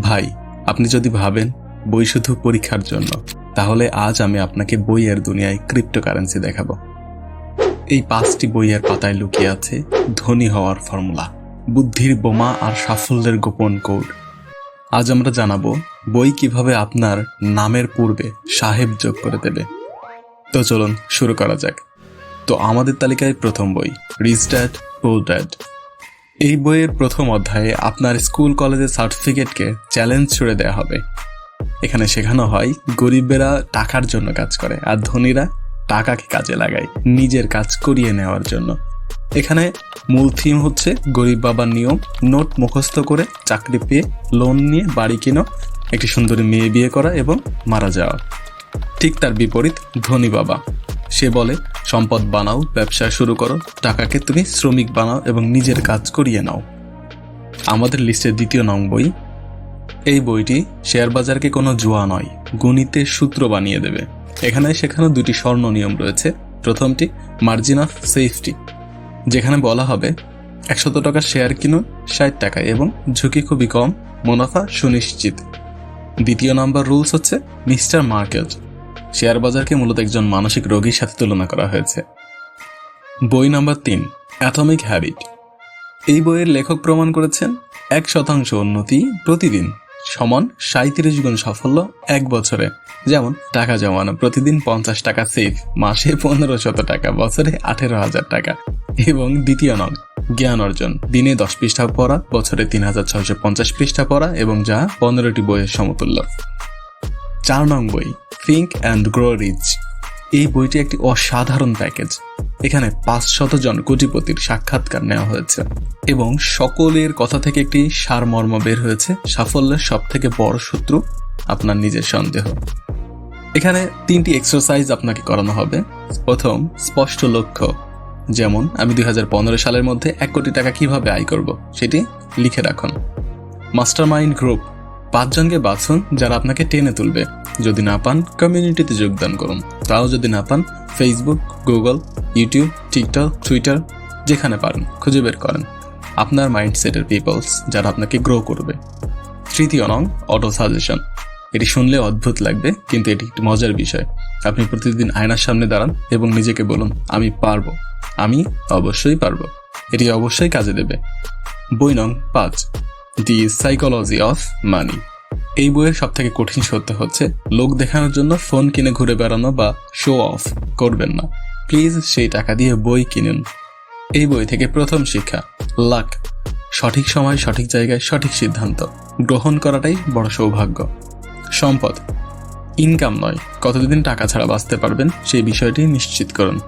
ভাই, আপনি যদি ভাবেন বই শুধু পরীক্ষার জন্য, তাহলে আজ আমি আপনাকে বইয়ের দুনিয়ায় ক্রিপ্টোকারেন্সি দেখাবো। এই পাঁচটি বইয়ের পাতায় লুকিয়ে আছে ধনী হওয়ার ফর্মুলা, বুদ্ধির বোমা আর সাফল্যের গোপন কোড। আজ আমরা জানাব বই কীভাবে আপনার নামের পূর্বে সাহেব যোগ করে দেবে। তো চলুন শুরু করা যাক। তো আমাদের তালিকায় প্রথম বই, রিচ ড্যাড, পোল ড্যাড। এই বইয়ের প্রথম অধ্যায়ে আপনার স্কুল কলেজের সার্টিফিকেটকে চ্যালেঞ্জ ছুড়ে দেওয়া হবে। এখানে শেখানো হয়, গরিবেরা টাকার জন্য কাজ করে আর ধনীরা টাকাকে কাজে লাগায়, নিজের কাজ করিয়ে নেওয়ার জন্য। এখানে মূল থিম হচ্ছে, গরিব বাবার নিয়ম, নোট মুখস্থ করে চাকরি পেয়ে লোন নিয়ে বাড়ি কিনো, একটি সুন্দরী মেয়ে বিয়ে করা এবং মারা যাওয়া। ঠিক তার বিপরীত, ধনী বাবা। সে বলে, সম্পদ বানাও, ব্যবসা শুরু করো, টাকাকে তুমি শ্রমিক বানাও এবং নিজের কাজ করিয়ে নাও। আমাদের লিস্টের দ্বিতীয় নং বই। এই বইটি শেয়ার বাজারকে কোনো জুয়া নয় গণিতের সূত্র বানিয়ে দেবে। এখানে সেখানে দুটি স্বর্ণ নিয়ম রয়েছে। প্রথমটি মার্জিন অফ সেফটি যেখানে বলা হবে, একশত টাকার শেয়ার কিনুন, ষাট টাকায় এবং ঝুঁকি খুবই কম, মুনাফা সুনিশ্চিত। দ্বিতীয় নাম্বার রুলস হচ্ছে মিস্টার মার্কেট শেয়ার বাজারকে মূলত একজন মানসিক রোগীর সাথে তুলনা করা হয়েছে। বই নাম্বার তিন, অ্যাটমিক হ্যাবিট। এই বইয়ের লেখক প্রমাণ করেছেন, এক শতাংশ উন্নতি প্রতিদিন সমান সাঁত্রিশ গুণ সাফল্য এক বছরে। যেমন, টাকা জমানো, প্রতিদিন পঞ্চাশ টাকা সেফ মাসে পনেরো শত টাকা, বছরে আঠেরো হাজার টাকা। এবং দ্বিতীয় নং, জ্ঞান অর্জন। দিনে দশ পৃষ্ঠা পড়া, বছরে তিন হাজার ছয়শো পঞ্চাশ পৃষ্ঠা পড়া এবং যা পনেরোটি বইয়ের সমতুল্য। চার নং বই থিঙ্ক অ্যান্ড গ্রো রিচ এই বইটি একটি অসাধারণ প্যাকেজ। এখানে পাঁচশত জন কোটিপতির সাক্ষাৎকার নেওয়া হয়েছে এবং সকলের কথা থেকে একটি সারমর্ম বের হয়েছে। সাফল্যের সব থেকে বড় শত্রু আপনার নিজের সন্দেহ। এখানে তিনটি এক্সারসাইজ আপনাকে করানো হবে। প্রথম, স্পষ্ট লক্ষ্য। যেমন, আমি দুই হাজার পনেরো সালের মধ্যে এক কোটি টাকা কীভাবে আয় করব, সেটি লিখে রাখুন। মাস্টার মাইন্ড গ্রুপ পাঁচজনকে বাছুন, যারা আপনাকে টেনে তুলবে। যদি না পান কমিউনিটিতে যোগদান করুন। তাও যদি না পান Facebook Google YouTube TikTok Twitter যেখানে পারেন, খুঁজে বের করেন। আপনার মাইন্ডসেটের পিপলস যারা আপনাকে গ্রো করবে। তৃতীয় নং অটো সাজেশন এটি শুনলে অদ্ভুত লাগবে, কিন্তু এটি একটি মজার বিষয়। আপনি প্রতিদিন আয়নার সামনে দাঁড়ান এবং নিজেকে বলুন, আমি পারব। আমি অবশ্যই পারব। এটি অবশ্যই কাজে দেবে। বই নং, পাঁচ। দি সাইকোলজি অফ মানি এই বইয়ের সব থেকে কঠিন সত্য হচ্ছে, লোক দেখানোর জন্য ফোন কিনে ঘুরে বেড়ানো বা শো অফ করবেন না। প্লিজ সেই টাকা দিয়ে বই কিনুন। এই বই থেকে প্রথম শিক্ষা লাক সঠিক সময়, সঠিক জায়গায় সঠিক সিদ্ধান্ত। গ্রহণ করাটাই বড় সৌভাগ্য। সম্পদ। ইনকাম নয়, কতদিন টাকা ছাড়া বাঁচতে পারবেন সেই বিষয়টি নিশ্চিত করুন।